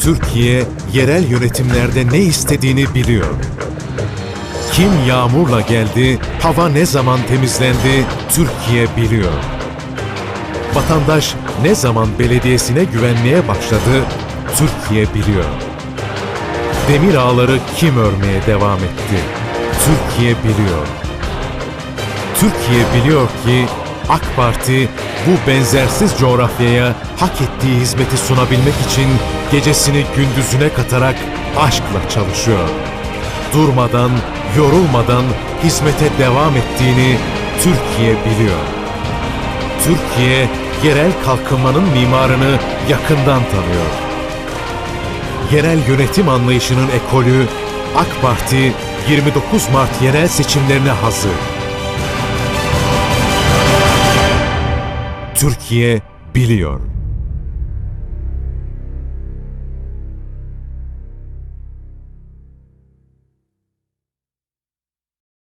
Türkiye yerel yönetimlerde ne istediğini biliyor. Kim yağmurla geldi, hava ne zaman temizlendi Türkiye biliyor. Vatandaş ne zaman belediyesine güvenmeye başladı Türkiye biliyor. Demir ağları kim örmeye devam etti? Türkiye biliyor. Türkiye biliyor ki AK Parti bu benzersiz coğrafyaya hak ettiği hizmeti sunabilmek için gecesini gündüzüne katarak aşkla çalışıyor. Durmadan, yorulmadan hizmete devam ettiğini Türkiye biliyor. Türkiye yerel kalkınmanın mimarını yakından tanıyor. Yerel yönetim anlayışının ekolü AK Parti 29 Mart yerel seçimlerine hazır. Türkiye biliyor.